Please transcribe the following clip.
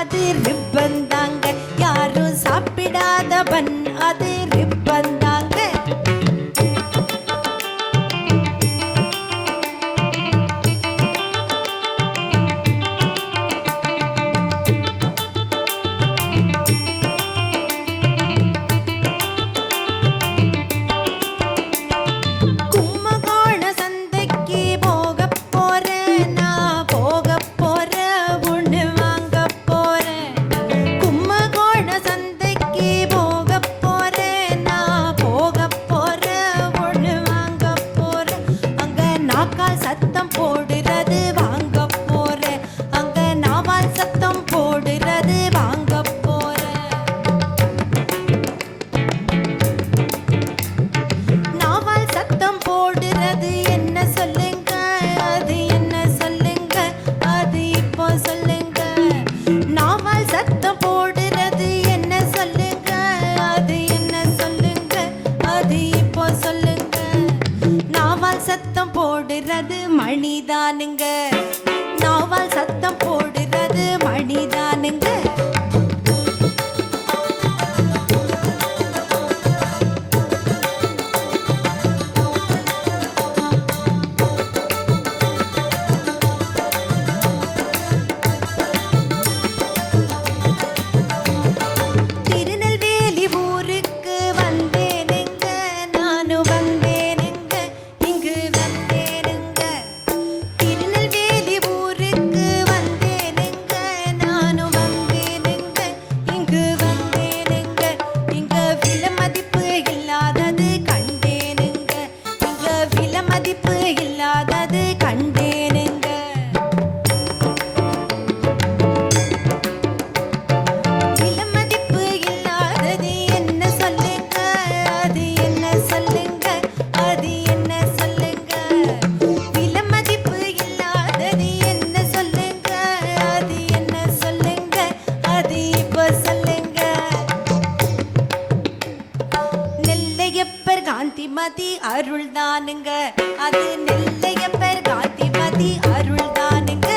அது ரிப்பன் தாங்க யாரும் சாப்பிடாதவன் அது ரிப்பன் அது என்ன சொல்லுங்க? அது என்ன சொல்லுங்க? அது சொல்லுங்க. நாவால் சத்தம் போடுறது என்ன சொல்லுங்க? அது என்ன சொல்லுங்க? அது சொல்லுங்க. நாவால் சத்தம் போடுறது மணிதானுங்க நாவால் சத்தம் போடுறது மணிதானுங்க காந்திமதி அருள்தானுங்க. அது நெல்லையப்பர் காந்திமதி அருள்தானுங்க.